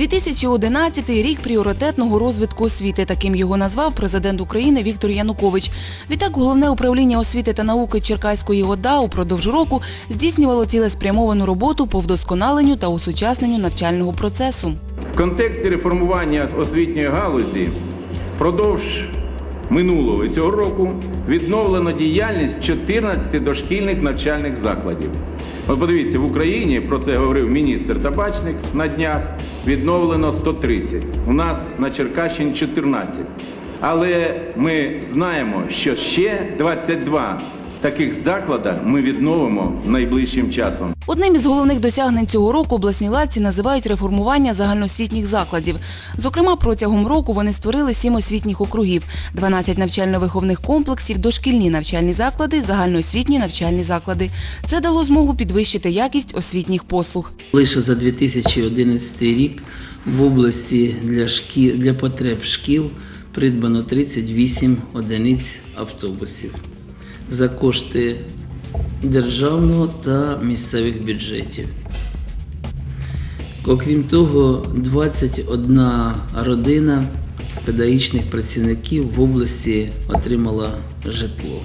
2011 рік пріоритетного розвитку освіти. Таким його назвав президент України Віктор Янукович. Відтак, головне управління освіти та науки Черкаської ОДА упродовж року здійснювало цілеспрямовану роботу по вдосконаленню та усучасненню навчального процесу. В контексті реформування освітньої галузі впродовж минулого і цього року відновлено діяльність 14 дошкільних навчальних закладів. От подивіться, в Україні, про це говорив міністр Табачник на днях, відновлено 130. У нас на Черкащині 14. Але ми знаємо, що ще 22 таких заклади ми відновимо найближчим часом. Одним із головних досягнень цього року обласні владці називають реформування загальноосвітніх закладів. Зокрема, протягом року вони створили сім освітніх округів, 12 навчально-виховних комплексів, дошкільні навчальні заклади, загальноосвітні навчальні заклади. Це дало змогу підвищити якість освітніх послуг. Лише за 2011 рік в області для, шкіл, для потреб шкіл придбано 38 одиниць автобусів за кошти державного та місцевих бюджетів. Окрім того, 21 родина педагогічних працівників в області отримала житло.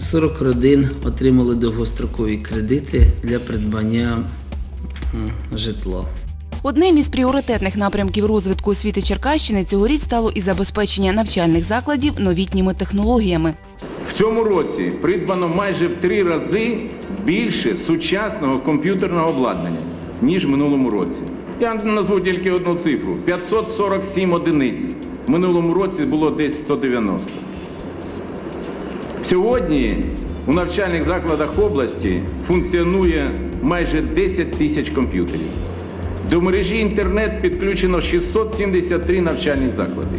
40 родин отримали довгострокові кредити для придбання житла. Одним із пріоритетних напрямків розвитку освіти Черкащини цьогоріч стало і забезпечення навчальних закладів новітніми технологіями. Цьому році придбано майже в три рази більше сучасного комп'ютерного обладнання, ніж в минулому році. Я назву тільки одну цифру: 547 одиниць. В минулому році було десь 190. Сьогодні у навчальних закладах області функціонує майже 10 тисяч комп'ютерів. До мережі інтернет підключено 673 навчальні заклади.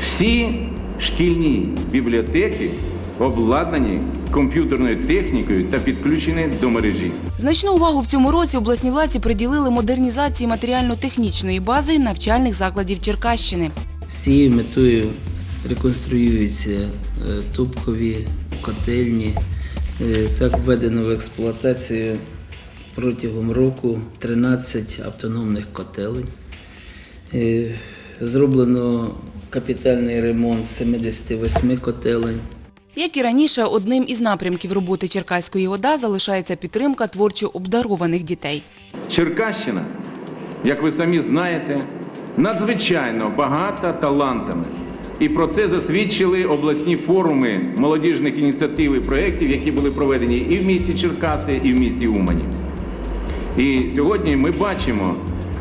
Всі шкільні бібліотеки обладнані комп'ютерною технікою та підключені до мережі. Значну увагу в цьому році обласні владці приділили модернізації матеріально-технічної бази навчальних закладів Черкащини. З цією метою реконструюються е, топкові котельні. Е, Так введено в експлуатацію протягом року 13 автономних котелень. Е, Зроблено капітальний ремонт 78 котелень. Як і раніше, одним із напрямків роботи Черкаської ОДА залишається підтримка творчо обдарованих дітей. Черкащина, як ви самі знаєте, надзвичайно багата талантами. І про це засвідчили обласні форуми молодіжних ініціатив і проєктів, які були проведені і в місті Черкаси, і в місті Умані. І сьогодні ми бачимо,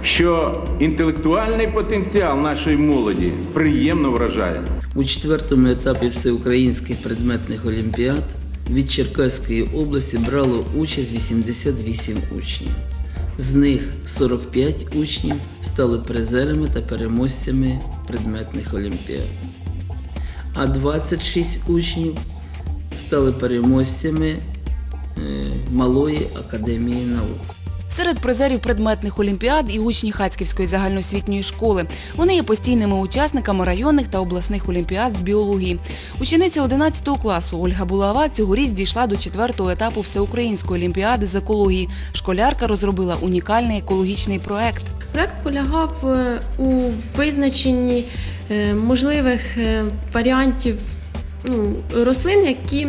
що інтелектуальний потенціал нашої молоді приємно вражає. У четвертому етапі всеукраїнських предметних олімпіад від Черкаської області брало участь 88 учнів. З них 45 учнів стали призерами та переможцями предметних олімпіад, а 26 учнів стали переможцями е, Малої академії наук. Серед призерів предметних олімпіад і учні Хацьківської загальноосвітньої школи. Вони є постійними учасниками районних та обласних олімпіад з біології. Учениця 11 класу Ольга Булава цьогоріч дійшла до четвертого етапу всеукраїнської олімпіади з екології. Школярка розробила унікальний екологічний проект. Проект полягав е, у визначенні е, можливих е, варіантів ну, рослин, які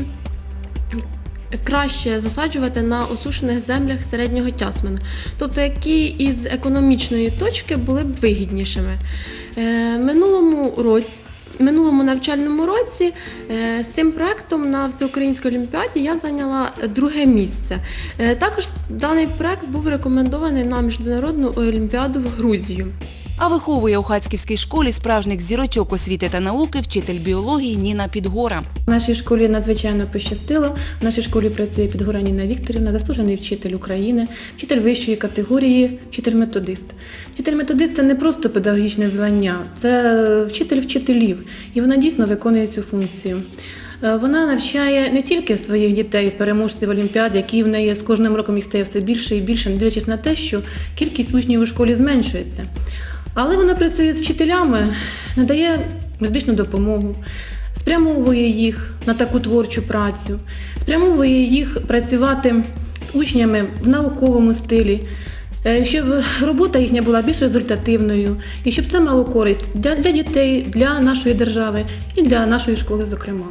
краще засаджувати на осушених землях середнього тясмину, тобто які із економічної точки були б вигіднішими. Е, Минулому році. Минулому навчальному році е, з цим проектом на всеукраїнській олімпіаді я зайняла друге місце. Е, Також даний проект був рекомендований на міжнародну олімпіаду в Грузію. А виховує у Хацьківській школі справжніх зірочок освіти та науки вчитель біології Ніна Підгора. В нашій школі надзвичайно пощастило. В нашій школі працює Підгора Ніна Вікторівна, заслужений вчитель України, вчитель вищої категорії, вчитель-методист. Вчитель-методист це не просто педагогічне звання, це вчитель вчителів, і вона дійсно виконує цю функцію. Е, Вона навчає не тільки своїх дітей, переможців Олімпіад, які в неї з кожним роком їх стає все більше і більше, не дивлячись на те, що кількість учнів у школі зменшується. Але вона працює з вчителями, надає медичну допомогу, спрямовує їх на таку творчу працю, спрямовує їх працювати з учнями в науковому стилі. Е, Щоб робота їхня була більш результативною, і щоб це мало користь для, для дітей, для нашої держави і для нашої школи, зокрема.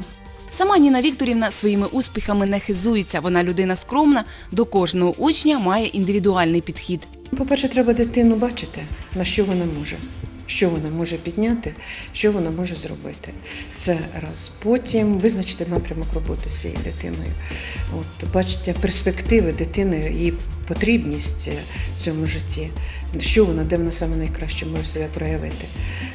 Сама Ніна Вікторівна своїми успіхами не хизується. Вона людина скромна, до кожного учня має індивідуальний підхід. По-перше, треба дитину бачити, на що вона може, що вона може підняти, що вона може зробити. Це раз. Потім визначити напрямок роботи з цією дитиною. От, бачити перспективи дитини, її потрібність в цьому житті, що вона, де вона саме найкраще може себе проявити.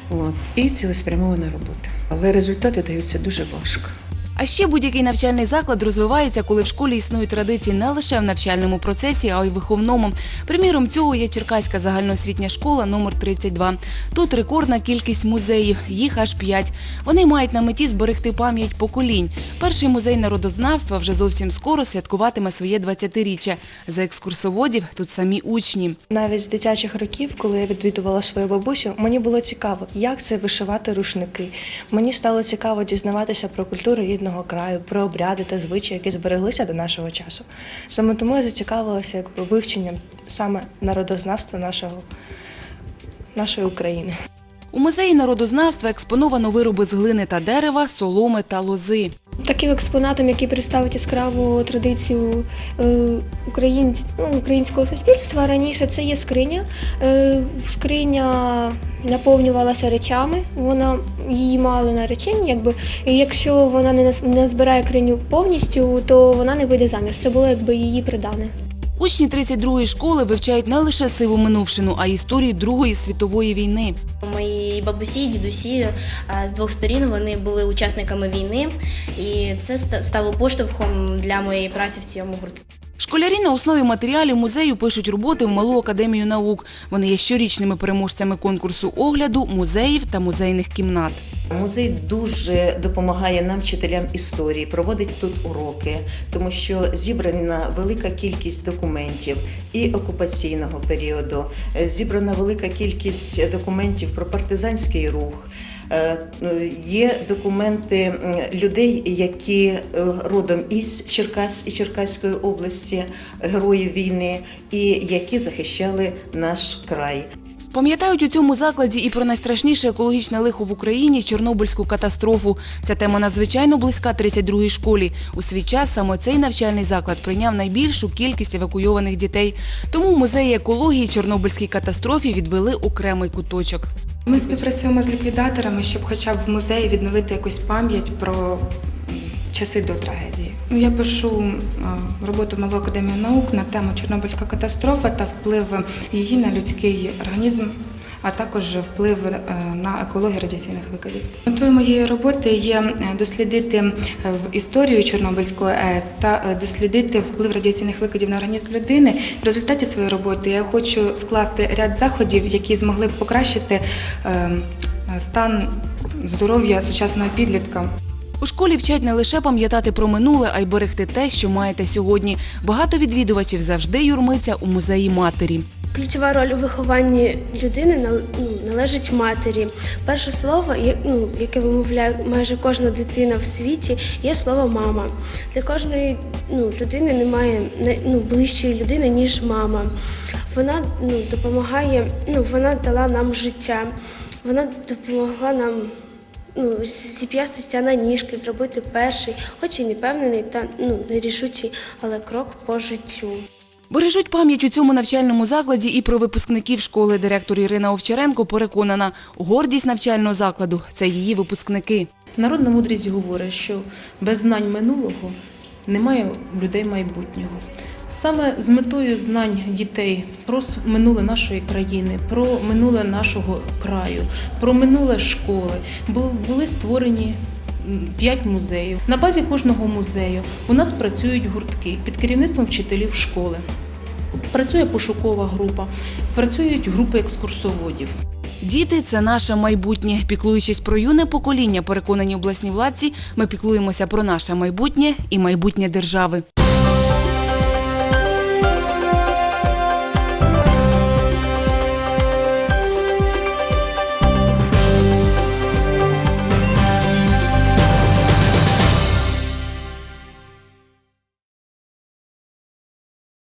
От, і цілеспрямована робота. Але результати даються дуже важко. А ще будь-який навчальний заклад розвивається, коли в школі існують традиції не лише в навчальному процесі, а й виховному. Приміром цього є Черкаська загальноосвітня школа номер 32. Тут рекордна кількість музеїв, їх аж п'ять. Вони мають на меті зберегти пам'ять поколінь. Перший музей народознавства вже зовсім скоро святкуватиме своє 20-річчя. За екскурсоводів тут самі учні. Навіть з дитячих років, коли я відвідувала свою бабусю, мені було цікаво, як це вишивати рушники. Мені стало цікаво дізнаватися про культуру рідного краю, про обряди та звичаї, які збереглися до нашого часу. Саме тому я зацікавилася якби вивченням саме народознавства нашого, нашої України. У музеї народознавства експоновано вироби з глини та дерева, соломи та лози. Таким експонатом, який представить яскраву традицію е, українсь- ну, українського суспільства, раніше це є скриня. Е, скриня наповнювалася речами, вона її мали наречені, якби і якщо вона не, не збирає криню повністю, то вона не вийде заміж. Це було якби її придане. Учні 32-ї школи вивчають не лише сиву минувшину, а й історію Другої світової війни. Мої бабусі, і дідусі е, з двох сторін вони були учасниками війни, і це стало поштовхом для моєї праці в цьому гуртку. Школярі на основі матеріалів музею пишуть роботи в Малу академію наук. Вони є щорічними переможцями конкурсу огляду, музеїв та музейних кімнат. Музей дуже допомагає нам, вчителям історії, проводить тут уроки, тому що зібрана велика кількість документів і окупаційного періоду, зібрана велика кількість документів про партизанський рух. Е, е, Є документи людей, які е, родом із Черкас і Черкаської області, героїв війни, і які захищали наш край. Пам'ятають у цьому закладі і про найстрашніше екологічне лихо в Україні Чорнобильську катастрофу. Ця тема надзвичайно близька 32-й школі. У свій час саме цей навчальний заклад прийняв найбільшу кількість евакуйованих дітей. Тому музеї екології Чорнобильській катастрофі відвели окремий куточок. Ми співпрацюємо з ліквідаторами, щоб хоча б в музеї відновити якусь пам'ять про часи до трагедії. Ну, Я пишу е, роботу Малої академії наук на тему Чорнобильська катастрофа та вплив її на людський організм, а також вплив е, на екологію радіаційних викидів. Метою моєї роботи є е, дослідити е, в історію Чорнобильської АЕС та дослідити вплив радіаційних викидів на організм людини. В результаті своєї роботи я хочу скласти ряд заходів, які змогли б покращити е, стан здоров'я сучасного підлітка. У школі вчать не лише пам'ятати про минуле, а й берегти те, що маєте сьогодні. Багато відвідувачів завжди юрмиться у музеї матері. Ключова роль у вихованні людини ну, належить матері. Перше слово, ну, яке вимовляє майже кожна дитина в світі, є слово мама. Для кожної ну, людини немає не- ну, ближчої людини, ніж мама. Вона ну, допомагає, ну, вона дала нам життя, вона допомогла нам ну, зіп'ясти стяна ніжки, зробити перший, хоч і непевнений та ну, нерішучий, але крок по життю. Бережуть пам'ять у цьому навчальному закладі і про випускників школи. Директор Ірина Овчаренко переконана, гордість навчального закладу це її випускники. Народна мудрість говорить, що без знань минулого немає людей майбутнього. Саме з метою знань дітей про минуле нашої країни, про минуле нашого краю, про минуле школи бу- були створені п'ять музеїв. На базі кожного музею у нас працюють гуртки під керівництвом вчителів школи. Працює пошукова група, працюють групи екскурсоводів. Діти це наше майбутнє. Піклуючись про юне покоління, переконані обласні владці, ми піклуємося про наше майбутнє і майбутнє держави.